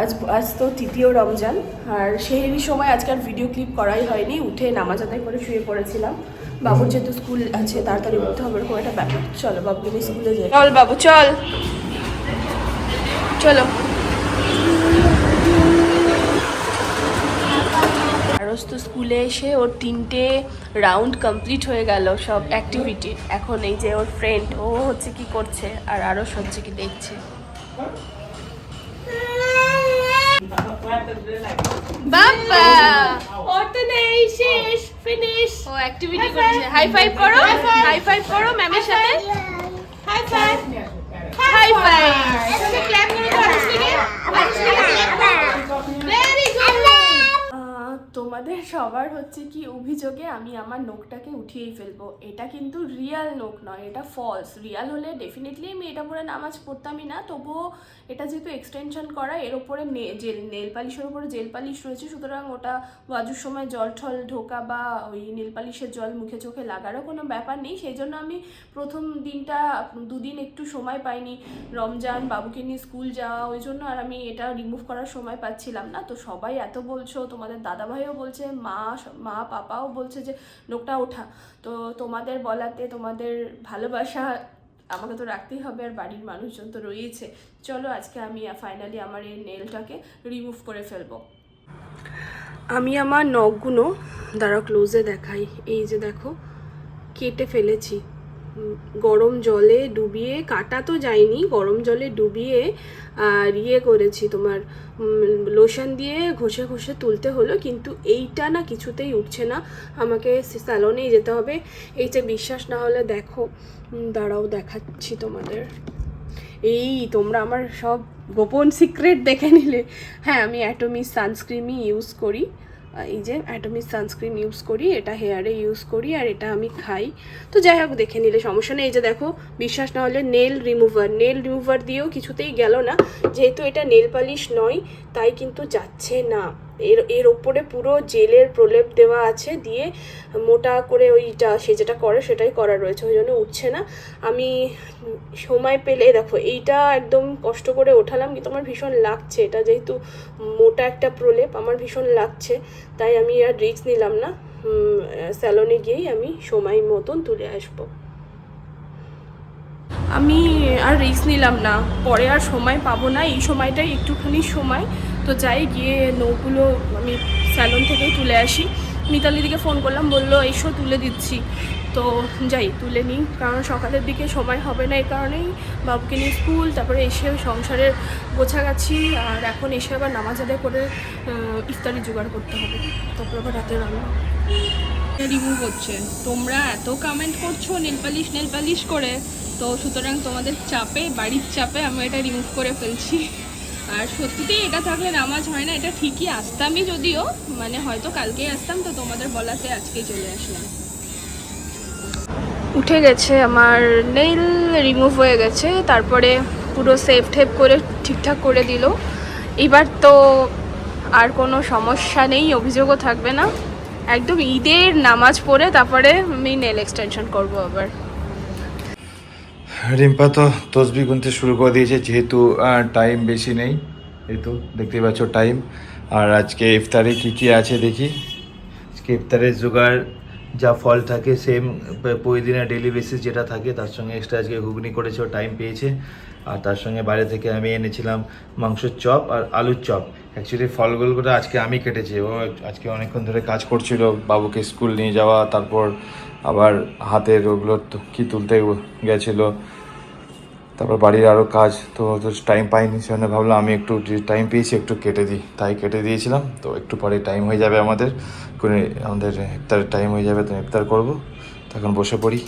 আজ আজ তো তৃতীয় রমজান আর সেহেরি সময় আজকাল ভিডিও ক্লিপ করাই হয়নি। উঠে নামাজ আদায় করে শুয়ে পড়েছিলাম। বাবুর যেহেতু স্কুল আছে তাড়াতাড়ি উঠতে হবে এরকম একটা ব্যাপার। চলো বাবুকে নিয়ে স্কুলে যাই। চল বাবু চল। চলো। আরস তো স্কুলে এসে ওর তিনটে রাউন্ড কমপ্লিট হয়ে গেল সব অ্যাক্টিভিটি এখন এই যে ওর ফ্রেন্ড ও হচ্ছে কি করছে আর আরস হচ্ছে কি দেখছে। বাবা অত নেই শেষ ফিনিশ ও অ্যাক্টিভিটি করছে। হাই ফাইভ করো? হাই ফাইভ করো ম্যামের সাথে? High five high five clap করে দাও আরুষকে ভেরি গুড আহ, তোমাদের সবার হচ্ছে কি অভিযোগে আমি আমার নোকটাকে উঠিয়েই ফেলব। এটা কিন্তু রিয়াল নোক নয়, এটা ফলস রিয়াল হলে ডেফিনেটলি আমি এটা পরে নামাজ পড়তামই না, তবুও এটা যেহেতু এক্সটেনশন করা, এর ওপরে জেল নেল পালিশের ওপরে জেল পালিশ রয়েছে, সুতরাং ওটা ওয়াজুর সময় জল ঠল ঢোকা বা ওই নেল পালিশের জল মুখে চোখে লাগারও কোনো ব্যাপার নেই। সেই জন্য আমি প্রথম দিনটা, দুদিন একটু সময় পাইনি। রমজান, বাবুকে নিয়ে স্কুল যাওয়া, ওই জন্য আর আমি এটা রিমুভ করার সময় পাচ্ছিলাম না। তো সবাই এত বলছো, তোমাদের দাদাভাইও বলছে, মা মা, পাপাও বলছে যে, নোকটা ওঠা। তো তোমাদের বলাতে তোমাদের ভালোবাসা আমাকে তো রাখতেই হবে আর বাড়ির মানুষজন তো রয়েছে চলো আজকে আমি ফাইনালি আমার এই নেলটাকে রিমুভ করে ফেলব। আমি আমার নখগুলো দ্বারা ক্লোজে দেখাই। এই যে দেখো, কেটে ফেলেছি। গরম জলে ডুবিয়ে, কাটা তো যায়নি, গরম জলে ডুবিয়ে, আর ইয়ে করেছি তোমার লোশন দিয়ে ঘষে ঘষে তুলতে হলো, কিন্তু এইটা না কিছুতেই উঠছে না। আমাকে স্যালনেই যেতে হবে, এই যে বিশ্বাস না হলে দেখো। দাঁড়াও, দেখাচ্ছি তোমাদের। এই তোমরা আমার সব গোপন সিক্রেট দেখে নিলে। হ্যাঁ আমি অ্যাটমি সানস্ক্রিনই ইউজ করি। এই যে অ্যাটমিক সানস্ক্রিন ইউজ করি, এটা হেয়ারে ইউজ করি আর এটা আমি খাই। তো যাই হোক, দেখে নিলে সমস্যা নেই। এই যে দেখো, বিশ্বাস না হলে নেল রিমুভার নেল রিমুভার দিয়েও কিছুতেই গেল না। যেহেতু এটা নেল পালিশ নয় তাই কিন্তু যাচ্ছে না। এর এর ওপরে পুরো জেলের প্রলেপ দেওয়া আছে দিয়ে মোটা করে ওইটা সে যেটা করে সেটাই করা রয়েছে, ওই জন্য উঠছে না। আমি সময় পেলে, দেখো, এইটা একদম কষ্ট করে ওঠালাম, কিন্তু আমার ভীষণ লাগছে। এটা যেহেতু মোটা একটা প্রলেপ, আমার ভীষণ লাগছে, তাই আমি আর রিস্ক নিলাম না। স্যালনে গিয়েই আমি সময় মতন তুলে আসব। আমি আর রিস্ক নিলাম না। পরে আর সময় পাবো না, এই সময়টাই একটুখানি সময়। তো যাই, গিয়ে নৌগুলো আমি স্যালন থেকেই তুলে আসি। মিতালি দিকে ফোন করলাম, বলল, এসো, তুলে দিচ্ছি। তো যাই, তুলে নিই। কারণ সকালের দিকে সময় হবে না এই কারণেই বাবুকে নিয়ে স্কুল, তারপরে এসে সংসারের গোছাগাছি আর এখন এসে আবার নামাজ আদায় করে ইফতারি জোগাড় করতে হবে। তারপরে আবার রাতে রান্না। রিমুভ হচ্ছে তোমরা এত কমেন্ট করছ নেল পালিশ নেল পালিশ করে। তো সুতরাং তোমাদের চাপে, বাড়ির চাপে আমি এটা রিমুভ করে ফেলছি। আর সত্যিতেই এটা থাকলে নামাজ হয় না, এটা ঠিকই আসতামই যদিও মানে হয়তো কালকেই আসতাম, তো তোমাদের বলাতে আজকে চলে আসলাম। উঠে গেছে আমার নেইল রিমুভ হয়ে গেছে, তারপরে পুরো সেফ টেপ করে ঠিকঠাক করে দিল। এবার তো আর কোনো সমস্যা নেই, অভিযোগও থাকবে না। একদম ঈদের নামাজ পড়ে তারপরে আমি নেল এক্সটেনশন করব আবার। রিম্পা, তো তসবি গুনতে শুরু করে দিয়েছে, যেহেতু টাইম বেশি নেই, এই তো দেখতেই পাচ্ছ টাইম আর আজকে ইফতারে কি কি আছে দেখি। আজকে ইফতারের জোগাড় যা ফল থাকে সেম প্রতিদিনের ডেলি বেসিস যেটা থাকে, তার সঙ্গে এক্সট্রা আজকে ঘুগনি করেছে টাইম পেয়েছে। আর তার সঙ্গে বাইরে থেকে আমি এনেছিলাম মাংসের চপ আর আলুর চপ। অ্যাকচুয়ালি ফলগুলো আজকে আমি কেটেছি। ও আজকে অনেকক্ষণ ধরে কাজ করছিল, বাবুকে স্কুল নিয়ে যাওয়া, তারপর আবার হাতের ওগুলো কি তুলতে গেছিল। তারপর বাড়ির আরও কাজ, তো টাইম পাইনি, সেজন্য ভাবলাম আমি একটু টাইম পেয়েছি একটু কেটে দিই। তাই কেটে দিয়েছিলাম, তো একটু পরে টাইম হয়ে যাবে আমাদের। করে আমাদের ইফতারের টাইম হয়ে যাবে, তো ইফতার করব। তখন বসে পড়ি।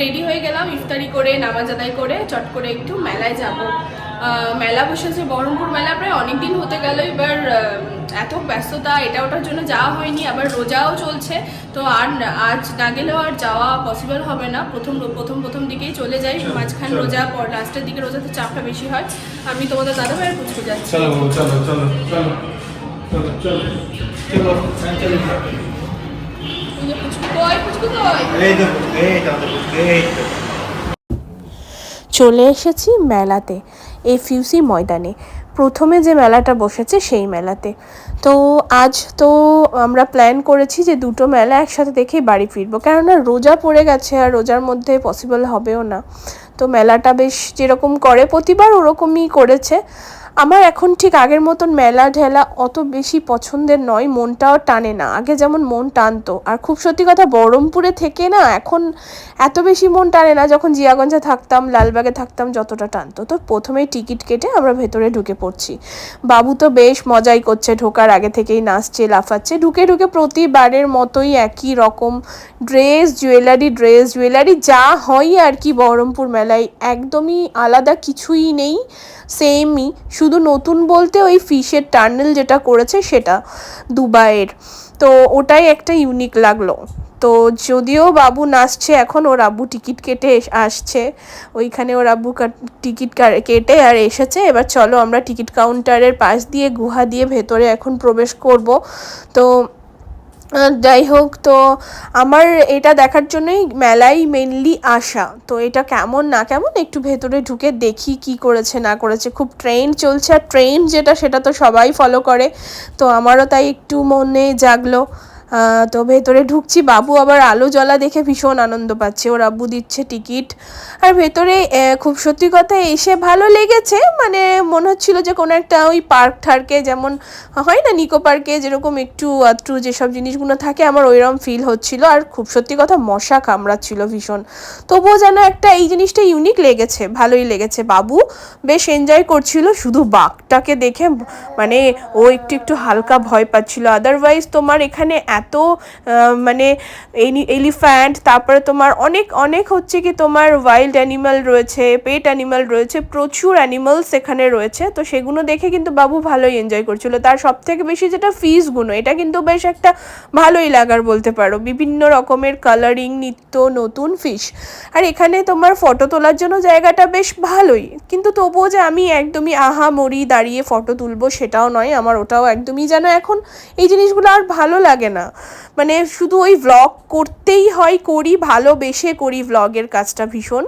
রেডি হয়ে গেলাম, ইফতারি করে, নামাজ আদায় করে, চট করে একটু মেলায় যাব। মেলা বসেছে বহরমপুর মেলা প্রায় অনেক দিন হতে গেল। এবার এত ব্যস্ততা এটা ওটার জন্য যাওয়া হয়নি আবার রোজাও চলছে। তো আর আজ না গেলেও আর যাওয়া পসিবল হবে না। প্রথম প্রথম প্রথম দিকেই চলে যাই। মাঝখান রোজা পর লাস্টের দিকে রোজাতে চাপটা বেশি হয়। আমি তোমাদের দাদা ভাইয়ের পুচকু যাচ্ছি। চলো চলো চলো চলো চলো চলো। চলো হ্যাঁ, চলো। ওই যে পুচকু কই পুচকু কই? এই তো এই তো এই তো চলে এসেছি মেলাতে এফইউসি ময়দানে। প্রথমে যে মেলাটা বসেছে সেই মেলাতে। তো আজ তো আমরা প্ল্যান করেছি যে দুটো মেলা একসাথে দেখেই বাড়ি ফিরবো। কেননা রোজা পড়ে গেছে আর রোজার মধ্যে পসিবল হবেও না। তো মেলাটা বেশ যেরকম করে প্রতিবার ওরকমই করেছে। আমার এখন ঠিক আগের মতন মেলা ঢেলা অত বেশি পছন্দের নয়, মনটাও টানে না। আগে যেমন মন টানতো, আর খুব সত্যি কথা বহরমপুরে থেকে না এখন এত বেশি মন টানে না, যখন জিয়াগঞ্জে থাকতাম, লালবাগে থাকতাম, যতটা টানতো। তো প্রথমেই টিকিট কেটে আমরা ভেতরে ঢুকে পড়ছি। বাবু তো বেশ মজাই করছে, ঢোকার আগে থেকেই নাচছে, লাফাচ্ছে, ঢুকে ঢুকে প্রতিবারের মতোই একই রকম ড্রেস, জুয়েলারি ড্রেস, জুয়েলারি, যা হয় আর কি বহরমপুর মেলায়। একদমই আলাদা কিছুই নেই। সেমই শুধু নতুন বলতে ওই ফিশের টার্নেল যেটা করেছে সেটা দুবাইয়ের। তো ওটাই একটা ইউনিক লাগল। তো যদিও বাবু নাচছে এখন, ওর আব্বু টিকিট কেটে আসছে। ওইখানে ওর আব্বু কাট- টিকিট কেটে আর এসেছে। এবার চলো আমরা টিকিট কাউন্টারের পাশ দিয়ে, গুহা দিয়ে ভেতরে এখন প্রবেশ করব। তো যাই হোক, তো আমার এটা দেখার জন্যই মেলাই মেনলি আসা। তো এটা কেমন, না কেমন, একটু ভেতরে ঢুকে দেখি কি করেছে, না করেছে। খুব ট্রেন চলছে, আর ট্রেন যেটা, সেটা তো সবাই ফলো করে। তো আমারও তাই একটু মনে জাগলো। তো ভেতরে ঢুকছি, বাবু আবার আলো জ্বলা দেখে ভীষণ আনন্দ পাচ্ছে। ওর আব্বু দিচ্ছে টিকিট। আর ভেতরে খুব সত্যি কথা, এসে ভালো লেগেছে মানে মনে হচ্ছিল যে কোনো একটা ওই পার্ক ঠার্কে যেমন হয় না, নিকো পার্কে যেরকম একটু আধটু যেসব জিনিসগুলো থাকে, আমার ওইরকম ফিল হচ্ছিল। আর খুব সত্যি কথা, মশা কামড়াচ্ছিল ভীষণ। তবুও যেন একটা এই জিনিসটা ইউনিক লেগেছে, ভালোই লেগেছে। বাবু বেশ এনজয় করছিল, শুধু বাঘটাকে দেখে মানে ও একটু একটু হালকা ভয় পাচ্ছিল। আদারওয়াইজ তোমার এখানে এত আহ, মানে এলিফ্যান্ট তারপরে তোমার অনেক অনেক হচ্ছে কি তোমার ওয়াইল্ড অ্যানিমাল রয়েছে পেট অ্যানিমাল রয়েছে প্রচুর অ্যানিমালস এখানে রয়েছে। তো সেগুলো দেখে কিন্তু বাবু ভালোই এনজয় করছিল। তার সব থেকে বেশি যেটা ফিসগুলো এটা কিন্তু বেশ একটা ভালোই লাগার বলতে পারো। বিভিন্ন রকমের কালারিং নিত্য নতুন ফিশ আর এখানে তোমার ফটো তোলার জন্য জায়গাটা বেশ ভালোই। কিন্তু তবুও যে আমি একদমই আহা মরি দাঁড়িয়ে ফটো তুলবো সেটাও নয় আমার ওটাও একদমই যেন এখন এই জিনিসগুলো আর ভালো লাগে না। মানে শুধু ওই ভ্লগ করতেই হয় করি ভালোবেসে করি ভ্লগের কাজটা ভীষণ।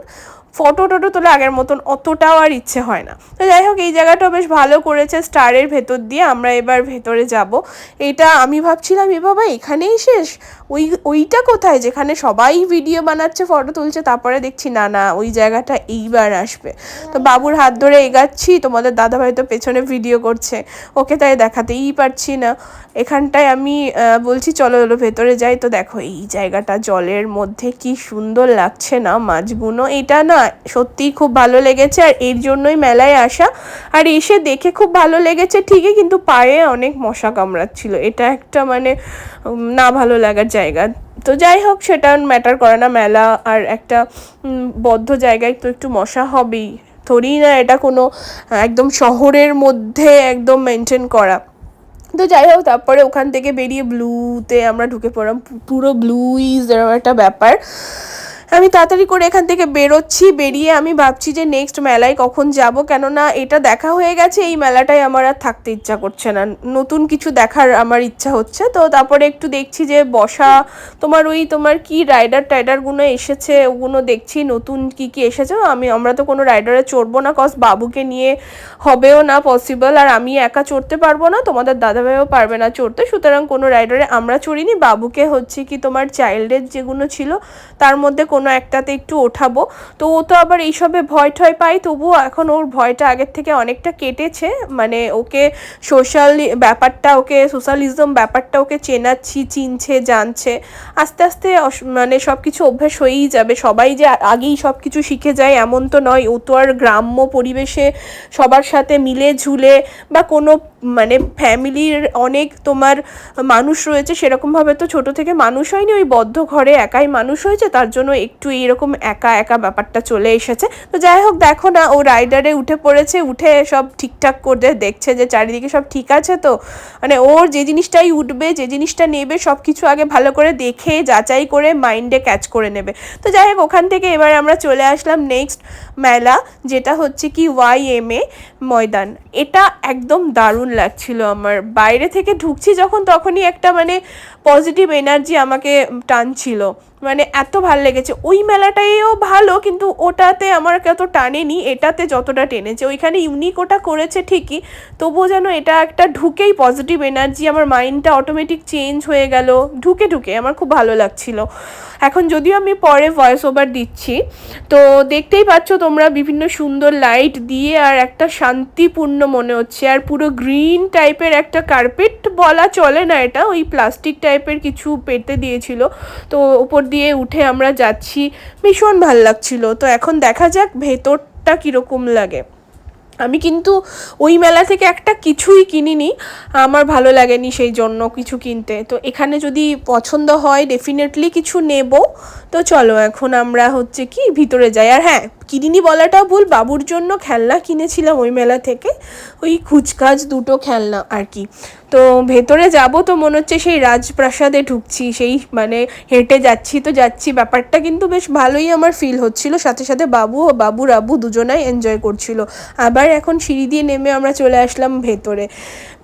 ফটো টটো তোলে আগের মতন অতটাও আর ইচ্ছে হয় না। তো যাই হোক, এই জায়গাটাও বেশ ভালো করেছে স্টারের ভেতর দিয়ে। আমরা এবার ভেতরে যাব। এটা আমি ভাবছিলাম, এ বাবা, এখানেই শেষ? ওই, ওইটা কোথায় যেখানে সবাই ভিডিও বানাচ্ছে, ফটো তুলছে, তারপরে দেখছি, না না, ওই জায়গাটা এইবার আসবে। তো বাবুর হাত ধরে এগাচ্ছি। তোমাদের দাদাভাই তো পেছনে ভিডিও করছে। ওকে তাই দেখাতেই পারছি না। এখানটায় আমি বলছি, চলো চলো, ভেতরে যাই। তো দেখো, এই জায়গাটা জলের মধ্যে কি সুন্দর লাগছে না মাছগুলো এটা না সত্যিই খুব ভালো লেগেছে আর এর জন্যই মেলায় আসা। আর এসে দেখে খুব ভালো লেগেছে ঠিকই, কিন্তু পায়ে অনেক মশা কামড়াচ্ছিল। এটা একটা মানে না ভালো লাগার জায়গা। তো যাই হোক, সেটা ম্যাটার করে না মেলা আর একটা বদ্ধ জায়গায় তো একটু মশা হবেই। থরি না এটা কোনো, একদম শহরের মধ্যে একদম মেনটেন করা। তো যাই হোক, তারপরে ওখান থেকে বেরিয়ে ব্লুতে আমরা ঢুকে পড়লাম। পুরো ব্লুইজ এরকম একটা ব্যাপার। আমি তাড়াতাড়ি করে এখান থেকে বেরোচ্ছি, বেরিয়ে আমি ভাবছি যে নেক্সট মেলায় কখন যাব। কেননা এটা দেখা হয়ে গেছে, এই মেলাটাই আমার আর থাকতে ইচ্ছা করছে না। নতুন কিছু দেখার আমার ইচ্ছা হচ্ছে। তো তারপরে একটু দেখছি যে বসা, তোমার ওই, তোমার কি রাইডার টাইডারগুলো এসেছে? ওগুলো দেখছি, নতুন কি কি এসেছে? আমি, আমরা তো কোনো রাইডারে চড়বো না কজ বাবুকে নিয়ে হবেও না পসিবল আর আমি একা চড়তে পারব না, তোমাদের দাদাভাইও পারবে না চড়তে। সুতরাং কোনো রাইডারে আমরা চড়িনি। বাবুকে হচ্ছে কি তোমার চাইল্ডের যেগুলো ছিল, তার মধ্যে কোনো একটাতে একটু ওঠাবো। তো ও তো আবার এইসবে ভয় ঠয় পায়, তবুও এখন ওর ভয়টা আগের থেকে অনেকটা কেটেছে। মানে ওকে সোশ্যাল ব্যাপারটা, ওকে সোশ্যালিজম ব্যাপারটা ওকে চেনাচ্ছি, চিনছে, জানছে। আস্তে আস্তে মানে সব কিছু অভ্যাস হয়েই যাবে। সবাই যে আগেই সব কিছু শিখে যায় এমন তো নয়। ও তো আর গ্রাম্য পরিবেশে সবার সাথে মিলে ঝুলে বা কোনো মানে ফ্যামিলির অনেক তোমার মানুষ রয়েছে, সেরকমভাবে তো ছোট থেকে মানুষ হয়নি। ওই বদ্ধ ঘরে একাই মানুষ হয়েছে, তার জন্য একটু এইরকম একা একা ব্যাপারটা চলে এসেছে। তো যাই হোক, দেখো না, ও রাইডারে উঠে পড়েছে, উঠে সব ঠিকঠাক করে দেখছে যে চারিদিকে সব ঠিক আছে তো। মানে ওর যে জিনিসটাই উঠবে, যে জিনিসটা নেবে সব কিছু আগে ভালো করে দেখে, যাচাই করে, মাইন্ডে ক্যাচ করে নেবে। তো যাই হোক, ওখান থেকে এবার আমরা চলে আসলাম নেক্সট মেলা, যেটা হচ্ছে কি ওয়াই এম এ ময়দান। এটা একদম দারুণ লাগছিল আমার। বাইরে থেকে ঢুকছি যখন তখনই একটা মানে পজিটিভ এনার্জি আমাকে টানছিল। মানে এত ভালো লেগেছে। ওই মেলাটাইও ভালো কিন্তু ওটাতে আমার কত টানেনি, এটাতে যতটা টেনেছে। ওইখানে ইউনিক ওটা করেছে ঠিকই, তবুও যেন এটা একটা ঢুকেই পজিটিভ এনার্জি আমার মাইন্ডটা অটোমেটিক চেঞ্জ হয়ে গেল। ঢুকে ঢুকে আমার খুব ভালো লাগছিল। এখন যদিও আমি পরে ভয়েস ওভার দিচ্ছি, তো দেখতেই পাচ্ছ তোমরা বিভিন্ন সুন্দর লাইট দিয়ে আর একটা শান্তিপূর্ণ মনে হচ্ছে। আর পুরো গ্রিন টাইপের একটা কার্পেট বলা চলে না এটা, ওই প্লাস্টিক টাইপের কিছু পেতে দিয়েছিল। তো ওপর দিয়ে উঠে আমরা যাচ্ছি, ভীষণ ভালো লাগছিল। তো এখন দেখা যাক ভেতরটা কীরকম লাগে। আমি কিন্তু ওই মেলা থেকে একটা কিছুই কিনিনি, আমার ভালো লাগেনি সেই জন্য কিছু কিনতে। তো এখানে যদি পছন্দ হয় ডেফিনেটলি কিছু নেব। তো চলো এখন আমরা হচ্ছে কি, ভিতরে যাই। আর হ্যাঁ কিনিনি বলাটাও ভুল, বাবুর জন্য খেলনা কিনেছিলাম ওই মেলা থেকে, ওই খুচখাচ দুটো খেলনা আর কি। তো ভেতরে যাব তো মনে হচ্ছে সেই রাজপ্রাসাদে ঢুকছি, সেই মানে হেঁটে যাচ্ছি তো যাচ্ছি। ব্যাপারটা কিন্তু বেশ ভালোই আমার ফিল হচ্ছিল, সাথে সাথে বাবু ও বাবুর আব্বু দুজনাই এনজয় করছিল। আবার এখন সিঁড়ি দিয়ে নেমে আমরা চলে আসলাম ভেতরে।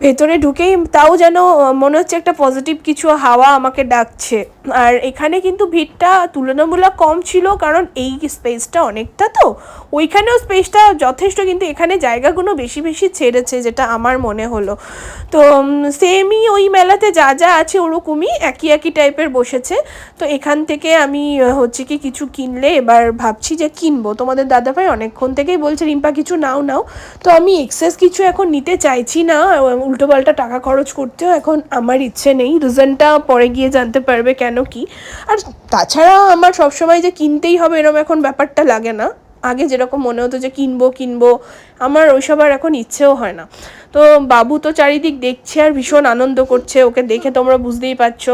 ভেতরে ঢুকেই তাও যেন মনে হচ্ছে একটা পজিটিভ কিছু হাওয়া আমাকে ডাকছে। আর এখানে কিন্তু ভিড়টা তুলনামূলক কম ছিল, কারণ এই স্পেসটা অনেকটা তো? ওইখানেও স্পেসটা যথেষ্ট, কিন্তু এখানে জায়গাগুলো বেশি বেশি ছেড়েছে, যেটা আমার মনে হলো। তো সেমই ওই মেলাতে যা যা আছে ওরকমই, একই একই টাইপের বসেছে। তো এখান থেকে আমি হচ্ছে কি কিছু কিনলে এবার ভাবছি যে কিনবো। তোমাদের দাদাভাই অনেকক্ষণ থেকেই বলছে, রিম্পা, কিছু নাও নাও। তো আমি এক্সেস কিছু এখন নিতে চাইছি না। উল্টোপাল্টা টাকা খরচ করতেও এখন আমার ইচ্ছে নেই। রিজনটা পরে গিয়ে জানতে পারবে কেন কি। আর তাছাড়া আমার সবসময় যে কিনতেই হবে এরকম এখন ব্যাপারটা লাগে না। আগে যেরকম মনে হতো যে কিনবো কিনবো আমার ওইসব আর এখন ইচ্ছেও হয় না। তো বাবু তো চারিদিক দেখছে আর ভীষণ আনন্দ করছে, ওকে দেখে তোমরা বুঝতেই পারছ।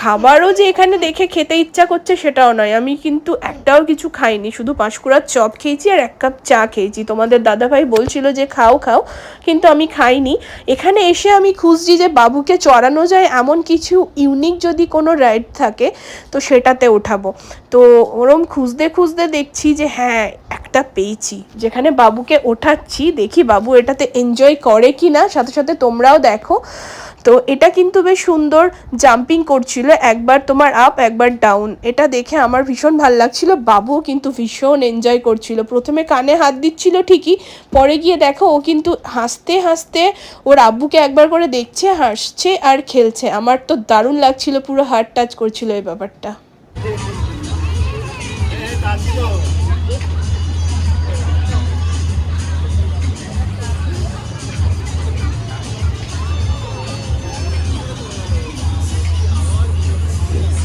খাবারও যে এখানে দেখে খেতে ইচ্ছা করছে সেটাও নয়। আমি কিন্তু একটাও কিছু খাইনি, শুধু পাঁশকুড়ার চপ খেয়েছি আর এক কাপ চা খেয়েছি। তোমাদের দাদাভাই বলছিল যে, খাও খাও। কিন্তু আমি খাইনি। এখানে এসে আমি খুঁজছি যে বাবুকে চড়ানো যায় এমন কিছু ইউনিক যদি কোনো রাইড থাকে, তো সেটাতে ওঠাবো তো ওরম খুঁজতে খুঁজতে দেখছি যে হ্যাঁ একটা পেয়েছি। যেখানে বাবুকে ওঠাচ্ছি দেখি বাবু এটাতে এনজয় করে কি না সাথে সাথে তোমরাও দেখো। তো এটা কিন্তু বেশ সুন্দর জাম্পিং করছিল, একবার তোমার আপ একবার ডাউন এটা দেখে আমার ভীষণ ভালো লাগছিল, বাবুও কিন্তু ভীষণ এনজয় করছিল। প্রথমে কানে হাত দিচ্ছিল ঠিকই, পরে গিয়ে দেখো ও কিন্তু হাসতে হাসতে ওর আব্বুকে একবার করে দেখছে, হাসছে আর খেলছে। আমার তো দারুণ লাগছিল, পুরো হার্ট টাচ করছিল এই ব্যাপারটা।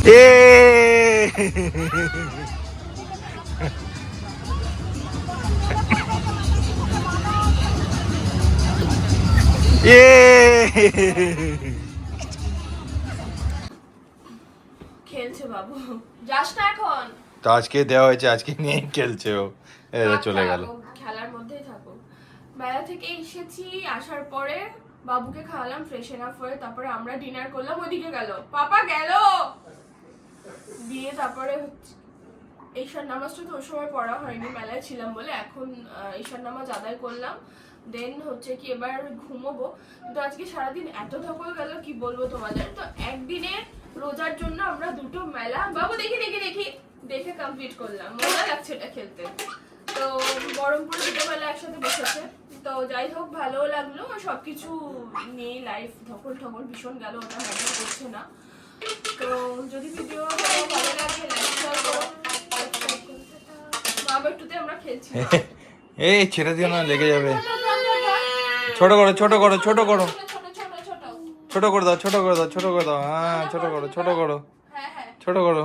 খেলছে বাবু। যাস না এখন। তো আজকে দেওয়া হয়েছে আজকে নিয়ে খেলছে ও। চলে গেল। খেলার মধ্যেই থাকো মেলা থেকে এসেছি আসার পরে বাবুকে খাওয়ালাম ফ্রেশ এনাফ হয়ে তারপরে আমরা ডিনার করলাম ওদিকে গেল। পাপা গেল! দিয়ে তারপরে ঈশার নামাজটা তো ওই সময় পড়া হয়নি, মেলায় ছিলাম বলে। এখন ঈশার নামাজ আদায় করলাম। দেন হচ্ছে কি এবার ঘুমোবো। কিন্তু আজকে সারাদিন এত ধকল গেল, কি বলব তোমাদের? তো একদিনে রোজার জন্য আমরা দুটো মেলা, বাবু দেখি দেখি দেখি, দেখে কমপ্লিট করলাম। মজা লাগছে এটা খেলতে। তো বহরমপুরে দুটো মেলা একসাথে বসেছে। তো যাই হোক ভালো লাগল। সবকিছু নিয়ে লাইফ ধকল ঠকল ভীষণ গেল, ওটা হ্যান্ডেল করছে না। তো যদি ভিডিও ভালো লাগে লাইক শেয়ার করো। বাবা একটুতে আমরা খেলছি। এই ছেড়ে দিও না লেগে যাবে। ছোট করো ছোট করো ছোট করো। ছোট করে দাও ছোট করে দাও ছোট করে দাও। হ্যাঁ ছোট করো ছোট করো। ছোট করো।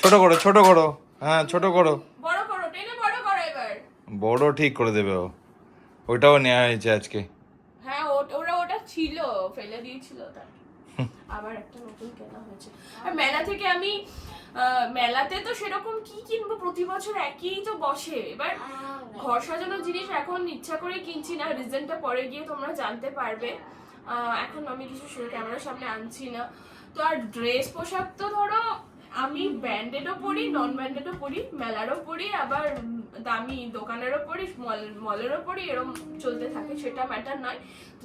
ছোট করো ছোট করো। হ্যাঁ ছোট করো। বড় ঠিক করে দেবে ও। ওইটাও নেওয়া হয়েছে আজকে হ্যাঁ ও- ওরা ওটা ছিল ফেলে দিয়েছিল তার আবার একটা নতুন কেনা হয়েছে। আর মেলা থেকে আমি মেলাতে তো সেরকম কি কিনবো? প্রতি বছর একই তো বসে। এবার ঘর সাজানোর জিনিস এখন ইচ্ছা করে কিনছি না। রিজনটা পরে গিয়ে তোমরা জানতে পারবে। এখন আমি কিছু ক্যামেরার সামনে আনছি না। তো আর ড্রেস পোশাক তো ধরো আমি ব্র্যান্ডেডও পড়ি নন ব্র্যান্ডেডও পড়ি মেলারও পড়ি আবার দামি দোকানেরও পড়ি মল মলেরও পড়ি এরম চলতে থাকে, সেটা ম্যাটার নয়।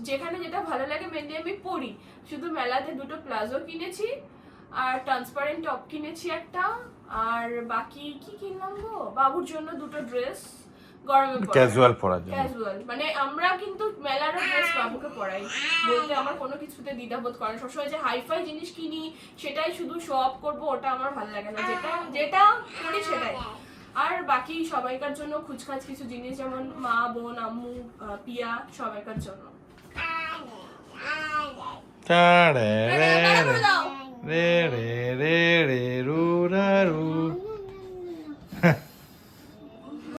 যেখানে যেটা ভালো লাগে মেনলি আমি পড়ি শুধু মেলাতে দুটো প্লাজো কিনেছি, আর ট্রান্সপারেন্ট টপ কিনেছি একটা, আর বাকি কি কিনলাম গো? বাবুর জন্য দুটো ড্রেস গরমে ক্যাজুয়াল পরার জন্য। ক্যাজুয়াল মানে আমরা কিন্তু মেলারও ড্রেস বাবুকে পরাই বলতে আমার কোনো কিছুতে দ্বিধাবোধ করে। সবসময় যে হাইফাই জিনিস কিনি সেটাই শুধু শো অফ করব ওটা আমার ভালো লাগে না। যেটা যেটা করি সেটাই। আর বাকি সবাইকার জন্য খুচখাচ কিছু জিনিস যেমন মা বোন আম্মু পিয়া সবাইকার জন্য। রে রে রু রা রু